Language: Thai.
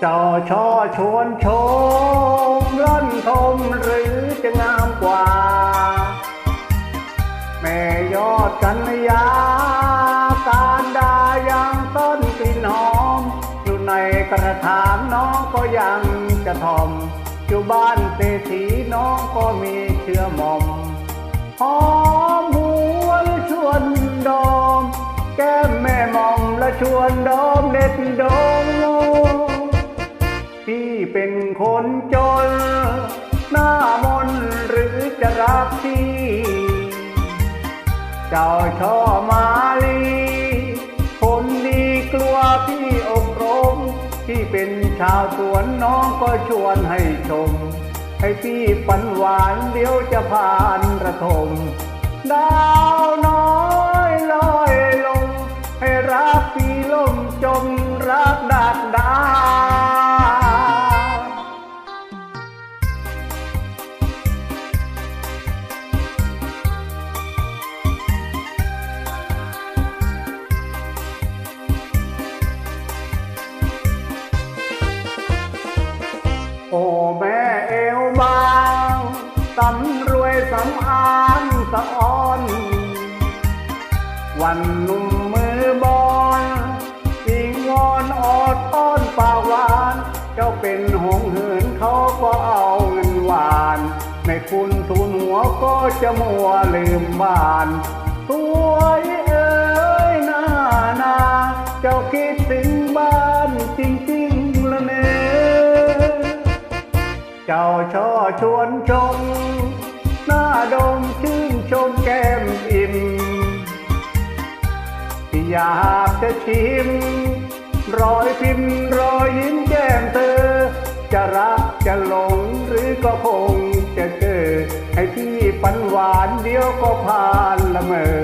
เจ้าช่อชวนชมร่นทมหรือจะงามกว่า แม่ยอดกันยาการดายังต้นกลิ่นหอม อยู่ในกระถางน้องก็ยังจะทอม อยู่บ้านเศรษฐีน้องก็มีเชื้อม่อมหอมหวนชวนดอม แก้มแม่มอมและชวนดอมเด็ดดงพี่ เป็นคนจน หน้ามนหรือจะรักพี่เจ้าช่อมาลีคนดีกลัวพี่อบรมพี่เป็นชาวสวนน้องก็ชวนให้ชม ให้พี่ฝันหวานเดี๋ยวจะผ่านระทม ดาวน้อยลอยลง ให้รักพี่ลมจมรักดากดา โอ้แม่เอวบางสำรวยสำอางสะอ่อน วันหนุ่มมือบอลอิงวอนออดอ้อนปากหวาน เจ้าเป็นหงเหินเขาก็เอาเงินหวานในคุณทุนหัวก็จะมัวลืมบ้านสวยเอ้ยหน้านา เจ้าคิดถึง เจ้าช่อชวนชม หน้าดมชื่นชมแก้มอิ่มอยากจะชิม รอยพิมพ์รอยยิ้มแก้มเธอ จะรักจะหลงหรือก็คงจะเจอให้พี่ฝันหวานเดียวก็ผ่านละเมอ